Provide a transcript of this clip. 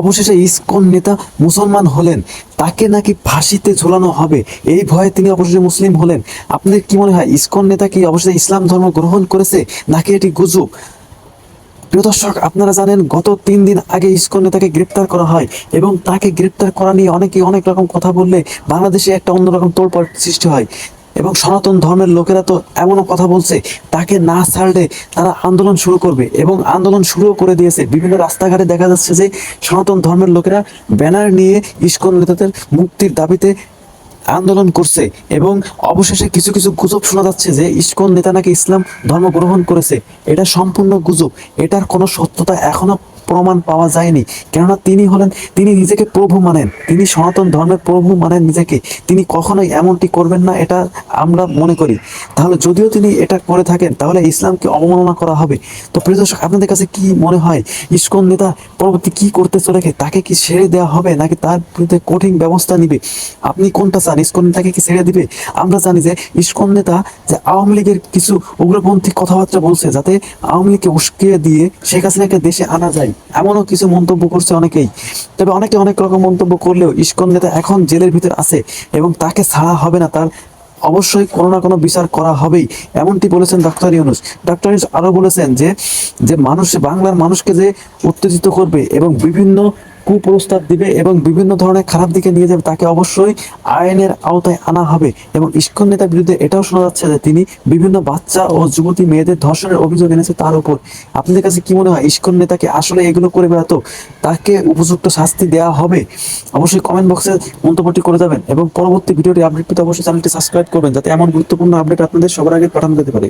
অবশেষে ইসকন নেতা মুসলমান হলেন। তাকে নাকি ফাঁসিতে ঝোলানো হবে, এই ভয়ে তিনি অবশেষে মুসলিম হলেন। আপনাদের কি মনে হয়, ইসকন নেতা কি অবশেষে ইসলাম ধর্ম গ্রহণ করেছে নাকি এটি গুজব? প্রিয় দর্শক, আপনারা জানেন, গত তিন দিন আগে ইসকন নেতাকে গ্রেপ্তার করা হয় এবং তাকে গ্রেপ্তার করা নিয়ে অনেকে অনেক রকম কথা বললে বাংলাদেশে একটা অন্যরকম তোলপাড় সৃষ্টি হয়। এবং সনাতন ধর্মের লোকেরা তো এমনও কথা বলছে, তাকে না ছাড়লে তারা আন্দোলন শুরু করবে। এবং আন্দোলন শুরুও করে দিয়েছে। বিভিন্ন রাস্তাঘাটে দেখা যাচ্ছে যে সনাতন ধর্মের লোকেরা ব্যানার নিয়ে ইস্কন নেতাদের মুক্তির দাবিতে আন্দোলন করছে এবং অবশেষে কিছু কিছু গুজব শোনা যাচ্ছে যে ইস্কন নেতা নাকি ইসলাম ধর্ম গ্রহণ করেছে। এটা সম্পূর্ণ গুজব। এটার কোনো সত্যতা এখনও প্রমাণ পাওয়া যায়নি। কেননা তিনি হলেন, তিনি নিজেকে প্রভু মানেন। তিনি সনাতন ধর্মের প্রভু মানেন নিজেকে। তিনি কখনোই এমনটি করবেন না, এটা আমরা মনে করি। তাহলে যদিও তিনি এটা করে থাকেন, তাহলে ইসলামকে অবমাননা করা হবে। তো প্রিয় দর্শক, আপনাদের কাছে কি মনে হয়, ইস্কন নেতা পরবর্তী কি করতে চলেছে? তাকে কি ছেড়ে দেওয়া হবে, নাকি তার বিরুদ্ধে কঠিন ব্যবস্থা নিবে? আপনি কোনটা চান, ইসকন নেতাকে কি ছেড়ে দিবে? আমরা জানি যে ইস্কন নেতা যে আওয়ামী লীগের কিছু উগ্রপন্থী কথাবার্তা বলছে, যাতে আওয়ামী লীগকে উস্কিয়ে দিয়ে শেখ হাসিনাকে দেশে আনা যায়। এমনও কিছু মন্তব্য করছে অনেকেই। তবে অনেকে অনেক রকম মন্তব্য করলেও ইস্কন নেতা এখন জেলের ভিতর আছে এবং তাকে ছাড়া হবে না, তার অবশ্যই কোনো না কোনো বিচার করা হবেই, এমনটি বলেছেন ডাক্তার ইউনুস। ডাক্তার ইউনুস আরও বলেছেন যে যে মানুষ, বাংলার মানুষকে যে উত্তেজিত করবে এবং বিভিন্ন কুপ্রস্তাব দিবে এবং বিভিন্ন ধরনের খারাপ দিকে নিয়ে যাবে, তাকে অবশ্যই আইনের আওতায় আনা হবে। এবং ইস্কন নেতার বিরুদ্ধে এটাও শোনা যাচ্ছে যে তিনি বিভিন্ন বাচ্চা ও যুবতী মেয়েদের ধর্ষণের অভিযোগ এনেছে তার উপর। আপনাদের কাছে কি মনে হয়, ইস্কন নেতাকে আসলে এগুলো করে বেড়াতো? তাকে উপযুক্ত শাস্তি দেওয়া হবে? অবশ্যই কমেন্ট বক্সে মন্তব্যটি করে যাবেন এবং পরবর্তী ভিডিওটি আপডেট পেতে অবশ্যই চ্যানেলটি সাবস্ক্রাইব করবেন, যাতে এমন গুরুত্বপূর্ণ আপডেট আপনাদের সবার আগে পাঠানো যেতে পারে।